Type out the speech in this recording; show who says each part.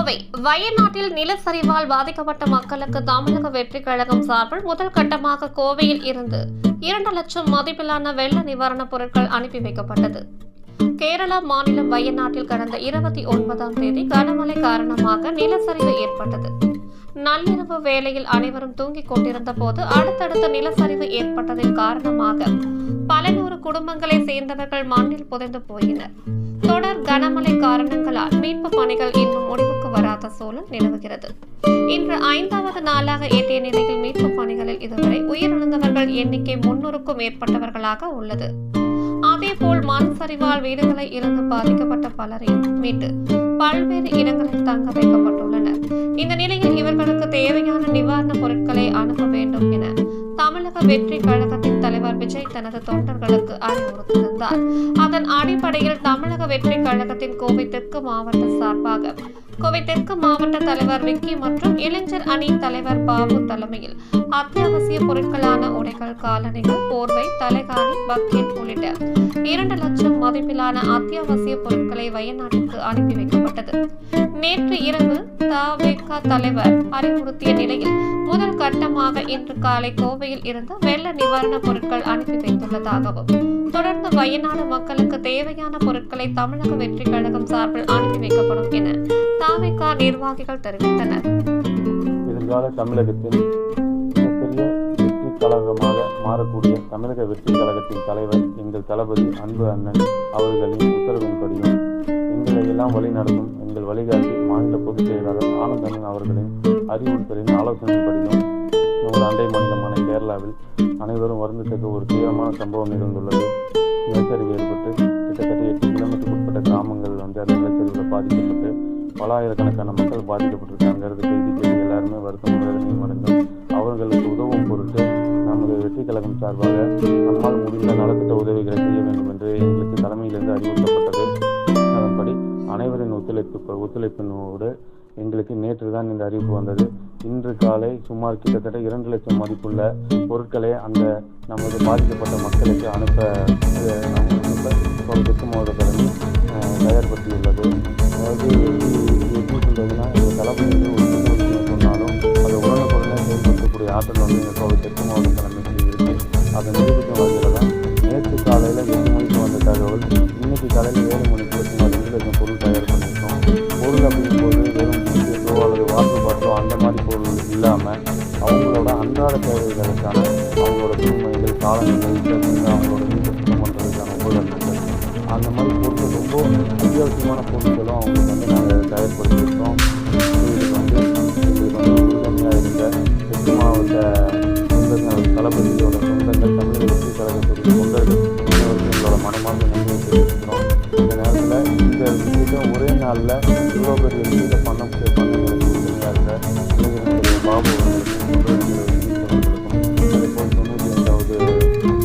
Speaker 1: கோவை. வயநாட்டில் நிலச்சரிவால் பாதிக்கப்பட்ட மக்களுக்கு தமிழக வெற்றி கழகம் சார்பில் முதல் கட்டமாக கோவையில் இருந்து இரண்டு லட்சம் மதிப்பிலான வெள்ள நிவாரணப் பொருட்கள் அனுப்பி வைக்கப்பட்டது. கேரளா மாநிலம் வயநாட்டில் கடந்த இருபத்தி ஒன்பதாம் தேதி கனமழை காரணமாக நிலச்சரிவு ஏற்பட்டது. நள்ளிரவு வேளையில் அனைவரும் தூங்கிக் கொண்டிருந்த போது அடுத்தடுத்த நிலச்சரிவு ஏற்பட்டதின் காரணமாக பல நூறு குடும்பங்களை சேர்ந்தவர்கள் மண்ணில் புதைந்து போயினர். தொடர் கனமழை காரணங்களால் மீட்பு பணிகள் இன்னும் முடிவுக்கு வராத சூழல் நிலவுகிறது. இன்று ஐந்தாவது நாளாக எட்டிய நிலையில் மீட்பு பணிகளில் இதுவரை உயிரிழந்தவர்கள் எண்ணிக்கை முன்னூறுக்கும் மேற்பட்டவர்களாக உள்ளது. அதேபோல் மண் சரிவால் வீடுகளை இழந்து பாதிக்கப்பட்ட பலரையும் மீட்டு பல்வேறு இடங்களில் தங்க வைக்கப்பட்டுள்ளனர். இந்த நிலையில் இவர்களுக்கு தேவையான நிவாரணப் பொருட்களை அனுப்ப வேண்டும் என தமிழக வெற்றி கழகத்தின் தலைவர் விஜய் தனது தொண்டர்களுக்கு அறிவுறுத்தியிருந்தார் அதன் அடிப்படையில் தமிழக வெற்றி கழகத்தின் கோவை தெற்கு மாவட்ட சார்பாக கோவை தெற்கு மாவட்ட தலைவர் விக்கி மற்றும் இளைஞர் அணி தலைவர் பாபு தலைமையில் அத்தியாவசிய பொருட்களான உடைகள் காலணிகள் போர்வை தலைகாணி பக்கெட் உள்ளிட்ட இரண்டு லட்சம் மதிப்பிலான அத்தியாவசிய பொருட்களை வயநாட்டுக்கு அனுப்பி வைக்கப்பட்டது. நேற்று இரவு தவேக தலைவர் அறிவுறுத்திய நிலையில் முதல் கட்டமாக இன்று காலை கோவையில் இருந்து வெள்ள நிவாரணப் பொருட்கள் அனுப்பி வைத்துள்ளதாகவும் தொடர்ந்து வயநாடு மக்களுக்கு தேவையான பொருட்களை தமிழக வெற்றி கழகம் சார்பில் அனுப்பி வைக்கப்படும் என தாவேகா நிர்வாகிகள் தெரிவித்தனர்.
Speaker 2: எதிர்கால தமிழகத்தின் வெற்றி கழகமாக மாறக்கூடிய தமிழக வெற்றி கழகத்தின் தலைவர் எங்கள் தளபதி அன்பு அண்ணன் அவர்களின் உத்தரவின்படியும் எங்களை எல்லாம் வழிநடத்தும் எங்கள் வழிகாட்டி மாநில பொதுச் செயலாளர் ஆனந்தன் அவர்களின் அறிவுறுத்தலின் ஆலோசனைப்படியும் நமது அண்டை மாநிலமான கேரளாவில் அனைவரும் வருந்தத்தக்க ஒரு தீவிரமான சம்பவம் நிகழ்ந்துள்ளது. நிலச்சரிவு ஏற்பட்டு கிட்டத்தட்ட எட்டு கிலோமீட்டருக்கு உட்பட்ட கிராமங்கள் வந்து அந்த நிலச்சரிவில் பாதிக்கப்பட்டு பல ஆயிரக்கணக்கான மக்கள் பாதிக்கப்பட்டிருக்காங்கிறது செய்தி கேட்டு எல்லாருமே வருத்தம் வேதனையும் அடைந்தோம் அவர்களுக்கு உதவும் பொருட்டு நமது வெற்றி கழகம் சார்பாக நம்மால் முடிந்த நலத்திட்ட உதவிகளை செய்ய வேண்டும் என்று எங்களுக்கு தலைமையிலிருந்து அறிவுறுத்தப்பட்டது. அதன்படி அனைவரின் ஒத்துழைப்பு ஒத்துழைப்பினோடு எங்களுக்கு நேற்று தான் இந்த அறிவிப்பு வந்தது. இன்று காலை சுமார் கிட்டத்தட்ட இரண்டு லட்சம் மதிப்புள்ள பொருட்களை அந்த நமது பாதிக்கப்பட்ட மக்களுக்கு அனுப்ப வந்து ஒரு சின்ன விஷயம் சொன்னாலும் அதை உடனுக்குடனே செயல்படுத்தக்கூடிய ஆற்றல் வந்து எங்கள் கோவை தெற்கு மாவட்ட தலைமைக்கு இருக்குது அதை நிரூபிக்கும் வகையில் தான் நேற்று காலையில் எட்டு மணிக்கு வந்த தகவல் இன்னைக்கு காலையில் ஏழு மணிக்கு சுமார் ரெண்டு லட்சம் பொருள் தயார் பண்ணியிருக்கோம் பொருள் அப்படிங்கும்போது வெறும் பிஸ்கெட்டோ அல்லது வாட்டர் பாட்டிலோ அந்த மாதிரி பொருள் இல்லாமல் அவங்களோட அன்றாட தேவைகளுக்கான அவங்களோட துணிமணிகள் காலணிகள் அவங்களோட வீட்டை சுத்தம் பண்ணுறதுக்கான உபகரணங்கள் அந்த மாதிரி பொருட்கள் ரொம்ப அத்தியாவசியமான பொருட்களும் அவங்களுக்கு வந்து நாங்கள் தயார்படுத்தியிருக்கோம். தெற்கு மாவட்ட சொந்தங்கள் தளபதியோட சொந்தங்கள் தமிழக வெற்றி கழகத்துடைய தொண்டர்கள் அனைவருக்கும் எங்களோட மனமார்ந்த நன்றியை தெரிவிக்கிறோம் இந்த நேரத்தில் இந்த விஷயத்தை ஒரே நாளில் இவ்வளோ பெரிய விஷயத்தை பண்ண